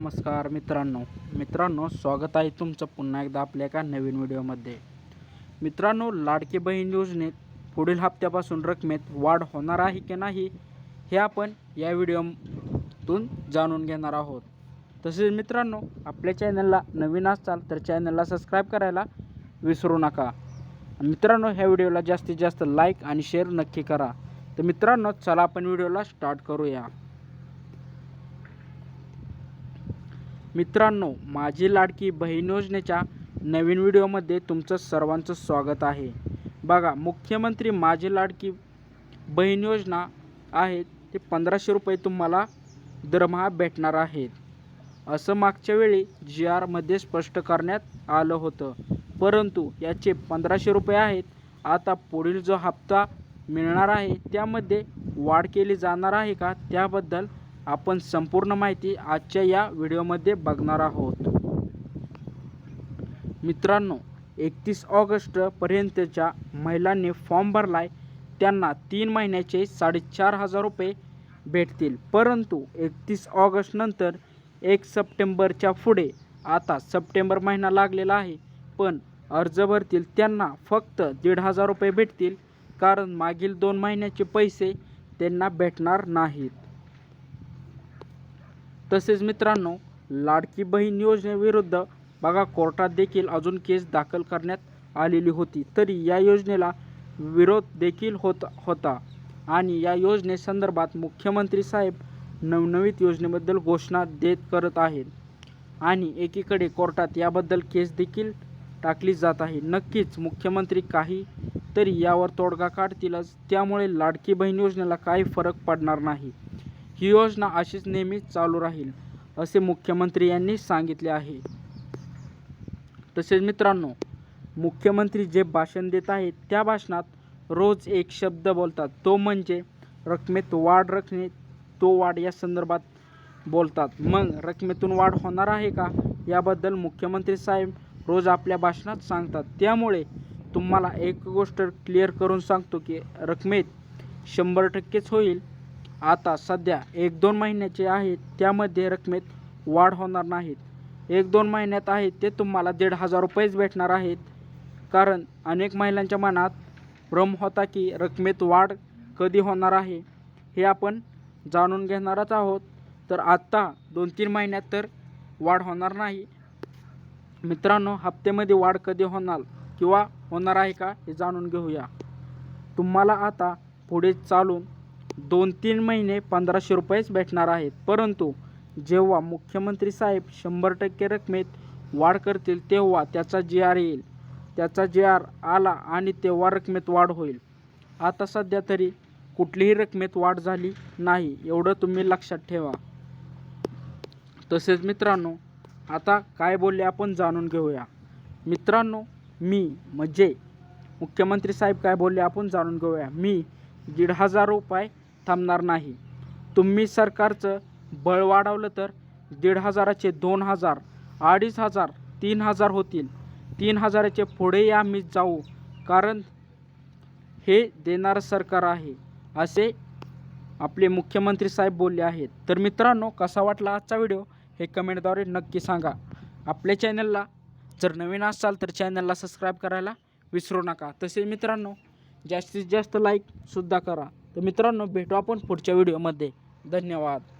नमस्कार मित्रांनो. मित्रांनो स्वागत आहे तुमचं पुन्हा एकदा आपल्या एका नवीन व्हिडिओमध्ये. मित्रांनो लाडकी बहीण योजनेत पुढील हप्त्यापासून रकमेत वाढ होणार आहे की नाही हे आपण या व्हिडिओतून जाणून घेणार आहोत. तसेच मित्रांनो आपल्या चॅनलला नवीन असाल तर चॅनलला सबस्क्राईब करायला विसरू नका. मित्रांनो ह्या व्हिडिओला जास्तीत जास्त लाईक आणि शेअर नक्की करा. तर मित्रांनो चला आपण व्हिडिओला स्टार्ट करूया. मित्रांनो माझी लाडकी बहीण योजनेच्या नवीन व्हिडिओमध्ये तुमचं सर्वांचं स्वागत आहे. बघा मुख्यमंत्री माझी लाडकी बहीण योजना आहे ते पंधराशे रुपये तुम्हाला दरमहा भेटणार आहेत. असं मागच्या वेळी जी आरमध्ये स्पष्ट करण्यात आलं होतं. परंतु याचे पंधराशे रुपये आहेत आता पुढील जो हप्ता मिळणार आहे त्यामध्ये वाढ केली जाणार आहे का? त्याबद्दल आपण संपूर्ण माहिती आजच्या या व्हिडिओमध्ये बघणार आहोत. मित्रांनो एकतीस ऑगस्टपर्यंतच्या महिलांनी फॉर्म भरलाय. त्यांना तीन महिन्याचे साडेचार हजार रुपये भेटतील. परंतु एकतीस ऑगस्टनंतर एक सप्टेंबरच्या पुढे आता सप्टेंबर महिना लागलेला आहे पण अर्ज भरतील त्यांना फक्त दीड हजार रुपये भेटतील. कारण मागील दोन महिन्याचे पैसे त्यांना भेटणार नाहीत. तसेच मित्रांनो लाडकी बहीण योजनेविरुद्ध बघा कोर्टात देखील अजून केस दाखल करण्यात आलेली होती. तरी या योजनेला विरोध देखील होत होता. आणि या योजनेसंदर्भात मुख्यमंत्री साहेब नवनवीत योजनेबद्दल घोषणा देत करत आहेत. आणि एकीकडे कोर्टात याबद्दल केस देखील टाकली जात आहे. नक्कीच मुख्यमंत्री काही तरी यावर तोडगा काढतीलच. त्यामुळे लाडकी बहीण योजनेला काही फरक पडणार नाही. ही योजना अशीच नेहमी चालू राहील असे मुख्यमंत्री यांनी सांगितले आहे. तसेच मित्रांनो मुख्यमंत्री जे भाषण देत आहेत त्या भाषणात रोज एक शब्द बोलतात. तो म्हणजे रकमेत वाढ रकमे तो वाढ या संदर्भात बोलतात. मग रकमेतून वाढ होणार आहे का? याबद्दल मुख्यमंत्री साहेब रोज आपल्या भाषणात सांगतात. त्यामुळे तुम्हाला एक गोष्ट क्लिअर करून सांगतो की रकमेत शंभर टक्केच होईल आता सध्या एक दोन महिन्याचे आहेत त्यामध्ये रकमेत वाढ होणार नाहीत. एक दोन महिन्यात आहेत ते तुम्हाला दीड हजार रुपयेच भेटणार आहेत. कारण अनेक महिलांच्या मनात भ्रम होता की रकमेत वाढ कधी होणार आहे हे आपण जाणून घेणारच आहोत. तर आत्ता दोन तीन महिन्यात तर वाढ होणार नाही. मित्रांनो हप्त्यामध्ये वाढ कधी होणार किंवा होणार आहे का हे जाणून घेऊया. तुम्हाला आता पुढे चालून दोन तीन महिने पंधराशे रुपयेच भेटणार आहेत. परंतु जेव्हा मुख्यमंत्री साहेब शंभर टक्के रकमेत वाढ करतील तेव्हा त्याचा जी आर येईल. त्याचा जी आर आला आणि तेव्हा रकमेत वाढ होईल. आता सध्या तरी कुठलीही रकमेत वाढ झाली नाही एवढं तुम्ही लक्षात ठेवा. तसेच मित्रांनो आता काय बोलले आपण जाणून घेऊया. मित्रांनो मी म्हणजे मुख्यमंत्री साहेब काय बोलले आपण जाणून घेऊया. मी दीड हजार रुपये थांबणार नाही. तुम्ही सरकारचं बळ वाढवलं तर दीड हजाराचे दोन हजार अडीच हजार तीन हजार होतील. तीन हजाराचे पुढेही आम्ही जाऊ. कारण हे देणारं सरकार आहे. असे आपले मुख्यमंत्री साहेब बोलले आहेत. तर मित्रांनो कसा वाटला आजचा व्हिडिओ? हे कमेंटद्वारे नक्की सांगा. आपल्या चॅनलला जर नवीन असाल तर चॅनलला सबस्क्राईब करायला विसरू नका. तसेच मित्रांनो जास्तीत जास्त लाईकसुद्धा करा. तर मित्रांनो भेटू आपण पुढच्या व्हिडिओमध्ये. धन्यवाद.